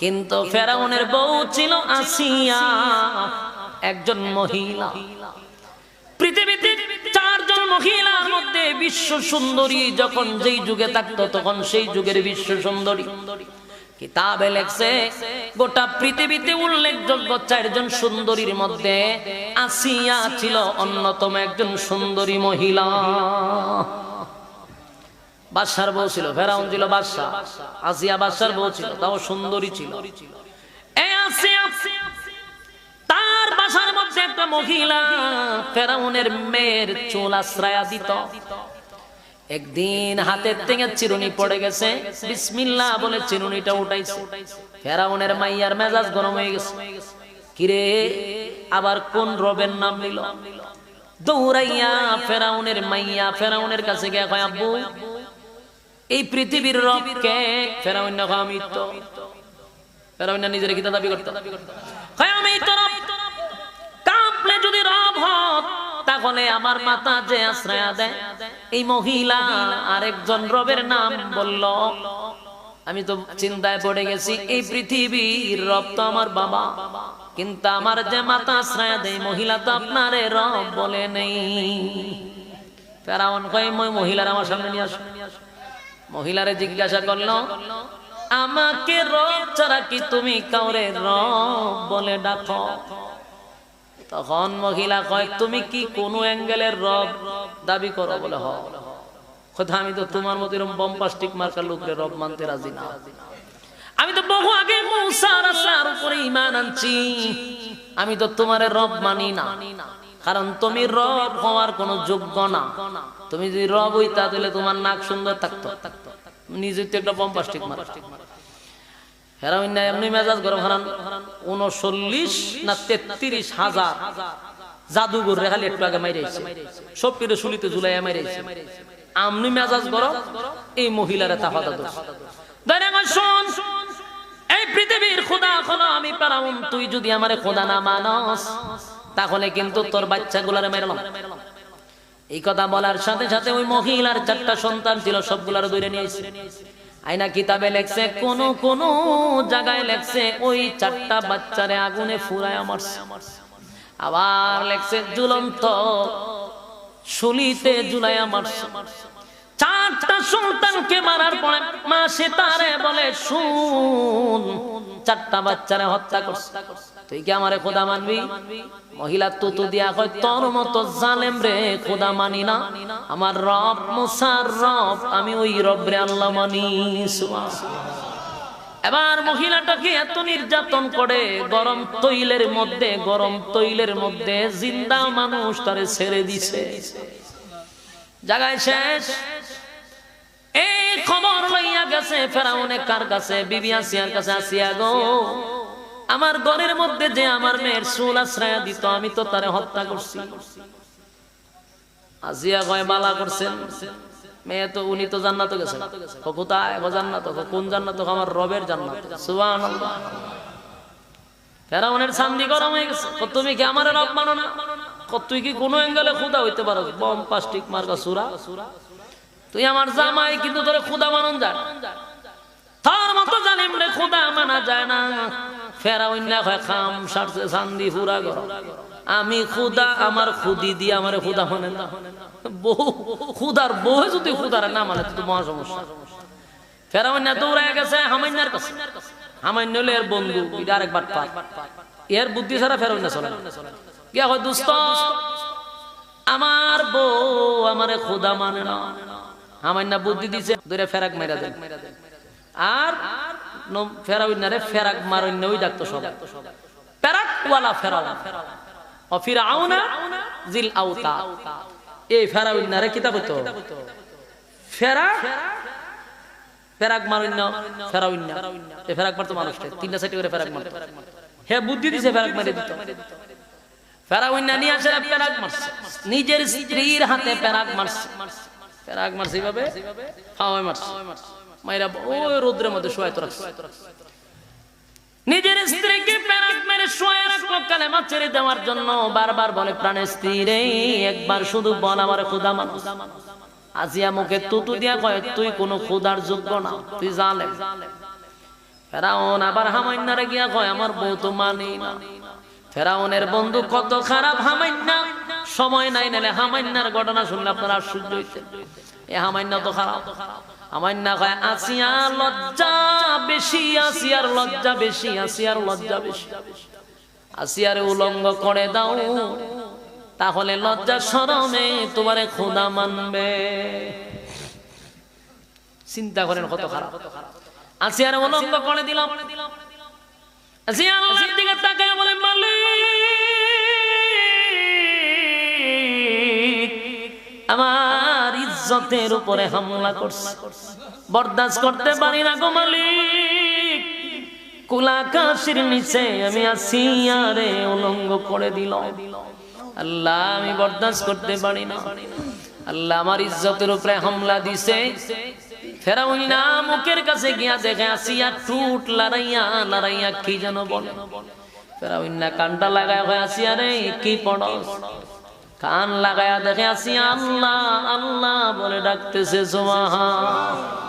কিন্তু ফেরাউনের বউ ছিল আসিয়া একজন মহিলা। পৃথিবীতে চারজন মহিলার মধ্যে বিশ্ব সুন্দরী যখন যেই যুগে থাকতো তখন সেই যুগের বিশ্ব সুন্দরী। কিতাবে লেখছে গোটা পৃথিবীতে উল্লেখযোগ্য চারজন সুন্দরীর মধ্যে আসিয়া ছিল অন্যতম একজন সুন্দরী মহিলা। বাদশার বউ ছিল, ফেরাউন ছিল বাদশা আসিয়া বাদশার বউ ছিল, তাও সুন্দরী ছিল। তার বাসার মধ্যে একটা মহিলা ফেরাউনের মেয়ের চুল আশ্রয়া দিত। একদিন হাতের থেকে চিরুনি পড়ে গেছে বিসমিল্লা বলে চিরুনিটা উঠাইছে। ফেরাউনের মাইয়ার মেজাজ গরম হয়ে গেছে। কিরে, আবার কোন রবের নাম নিল? দৌড়াইয়া ফেরাউনের মাইয়া ফেরাউনের কাছে গিয়ে আব্বু এই পৃথিবীর রব কে ফেরাউন না কয় তো ফেরাউন না নিজের কিতা দাবি করতে। কয় আমি তো রব, কাঁপলে যদি রব হত, তাহলে আমার মাথা যে আশ্রয় দেয়, এই মহিলা আরেকজন রবের নাম বলল, আমি তো চিন্তায় পড়ে গেছি, এই পৃথিবীর রব তো আমার বাবা, কিন্তু আমার যে মাতা আশ্রয় দেয় মহিলা তো আপনারে রব বলে নেই। ফেরাউন কয়, মহিলার আমার সামনে নিয়ে আসো। মহিলারে জিজ্ঞাসা করল, আমাকে রব ছাড়া কি তুমি কাউরে রব বলে ডাকো? তখন মহিলা কয়, তুমি কি কোন অ্যাঙ্গেলের রব দাবি করো বলে হ কথা, আমি তো তোমার মতো এরকম বম্পাস্টিক মার্কার লোকরে রব মানতে রাজি না। আমি তো বহু আগে মুসার উপরে ইমান আনছি। আমি তো তোমার রব মানি না। কারণ তুমি রব হওয়ার কোনো যোগ্য না। তুমি যদি রব হইতা তাহলে তোমার নাক সুন্দর থাকতো। নিজে তো একটা মার হেরামিন না এমনি মেজাজ গরম হারান। উনচল্লিশ না তেত্রিশ হাজার। জাদুঘর রেখালি একটু আগে মাইরাইছে সব পিড়ে শুলিতে ঝুলাই মাইরাইছে আমনি মেজাজ গরম এই মহিলারা তাফাদা দোষ। শোন এই পৃথিবীর খোদা আমি পারাউন তুই যদি আমারে খোদা না মানস তাহলে কিন্তু তোর বাচ্চাগুলারে মেরলাম এই কথা বলার সাথে সাথে ওই মহিলার চারটা সন্তান ছিল, সবগুলার দূরে নিয়েছে আইনা কিতাবে লেখছে, কোন কোন জায়গায় লেখছে, ওই চারটা বাচ্চারে আগুনে ফুরায় আমার আবার লেখছে, ঝুলন্ত শুলিতে জুলাই আমার চারটা সন্তানকে মারার পরে মা সে তারে বলে, শুন চারটা বাচ্চারে হত্যা করছে। তুই কি আমারে খোদা মানবি? মহিলা তুতু দিয়া কয়, তোর মতো জালেম রে, খোদা মানি না। আমার রব মুসার রব, আমি ওই রব রে আল্লাহ মানি। এবার মহিলাটাকে এত নির্যাতন করে, গরম তৈলের মধ্যে, গরম তৈলের মধ্যে জিন্দা মানুষ তারে ছেড়ে দিছে। জায়গায় শেষ। এই খবর লইয়া গেছে ফেরাউনে কার কাছে? বিবি আসিয়ার কাছে আসিয়া গো, আমার ঘরের মধ্যে যে আমার মেয়ের চুল আশ্রয় দিত, আমি তো তারে হত্যা করছি। আসিয়া কয় বালা করছেন। মেয়ে তো, উনি তো জান্নাত গেছে। কোথায়? জান্নাত কোন জান্নাত? আমার রবের জান্নাত। সুবহানাল্লাহ। ফেরাউনের সান্দি গরম হয়ে গেছে। তুমি কি আমার রব মানো না? তুই কি কোনো অ্যাঙ্গেলে খুদা হইতে পারো? বম প্লাস্টিক মার্কা সুরা। তুই আমার জামাই, কিন্তু তোরে খুদা মানন যায় তার মতো জানিম রে খুদা মানা যায় না। ফেরাউন না হয় খাম, সারছে সান্দি পুরা গরম। আমি খুদা আমার খুদি দিয়ে আমার খুদা মানে না। বউ খুদার বউ যদি খুদার না মানে তো মহা সমস্যা। ফেরাউন না দৌড়ায় গেছে হামাইনার কাছে। হামাইন হলে এর বন্ধু, এটা আরেকবার পার। এর বুদ্ধি ছাড়া ফেরাউন না চলে গিয়া হয় দুস্ত? আমার বউ আমারে খুদা মানে না। হামাইনা বুদ্ধি দিছে ফেরাক মেরা দেন। আর না রে, ফেরাক মারন্য ওই সব। ওয়ালা অফিরাউনা জিল আউতা। এই না রে কিতাব হইতো ফেরাক ফেরাক না এই ফেরাক মারতো মানুষটা তিনটা করে ফেরাক মারতো। হে, বুদ্ধি দিছে, ফেরাক মারে দিত। না নিয়ে আসে, ফেরাক মারছে। নিজের স্ত্রীর হাতে ফেরাক মারছে। ফেরাক মারছে এইভাবে? মারছে। ওই রোদ্রের মধ্যে নিজের স্ত্রীকে প্যারাক মেরে শোয়া দেওয়ার জন্য। বারবার বলে, প্রাণের স্ত্রী একবার শুধু বল আমার খুদা মানুষ। আজিয়া মুখে তুতু দিয়া কয়, তুই কোনো খুদার যোগ্য না, তুই জালে ফেরাউন আবার হামাইনারে গিয়া কয়, আমার বউ তো মানি না। ফেরাউনের বন্ধু কত খারাপ, হামাইন্না সময় নাই নালে হামাইন্নার ঘটনা শুনলে আপনারা আশ্চর্য হইতেন। এ হামাইন্না তো খারাপ। কয়, আসিয়া লজ্জা বেশি, আসিয়ার লজ্জা বেশি, আসিয়ার লজ্জা বেশি। আসিয়ারে উলঙ্গ করে দাও, তাহলে লজ্জা শরমে তোমারে খোদা মানবে। চিন্তা করেন কত খারাপ। আসিয়ারে উলঙ্গ করে দিলাম। আসিয়া আল্লাহর দিকে বলে মালিক আমার ইজ্জতের উপরে হামলা করছে। বরদাস্ত করতে পারি না গো মালিক। কুলাকাশির নিচে আমি আসিয়ারে উলঙ্গ করে দিল। আল্লাহ, আমি বরদাস্ত করতে পারি না। আল্লাহ আমার ইজ্জতের উপরে হামলা দিছে। ফেরাউন না কাছে কি যেন বলে। না কানটা লাগায় আসিয়া রে কি পড়স? কান লাগায়া দেখে আসি আল্লাহ আল্লাহ বলে ডাকতেছে সুবহান।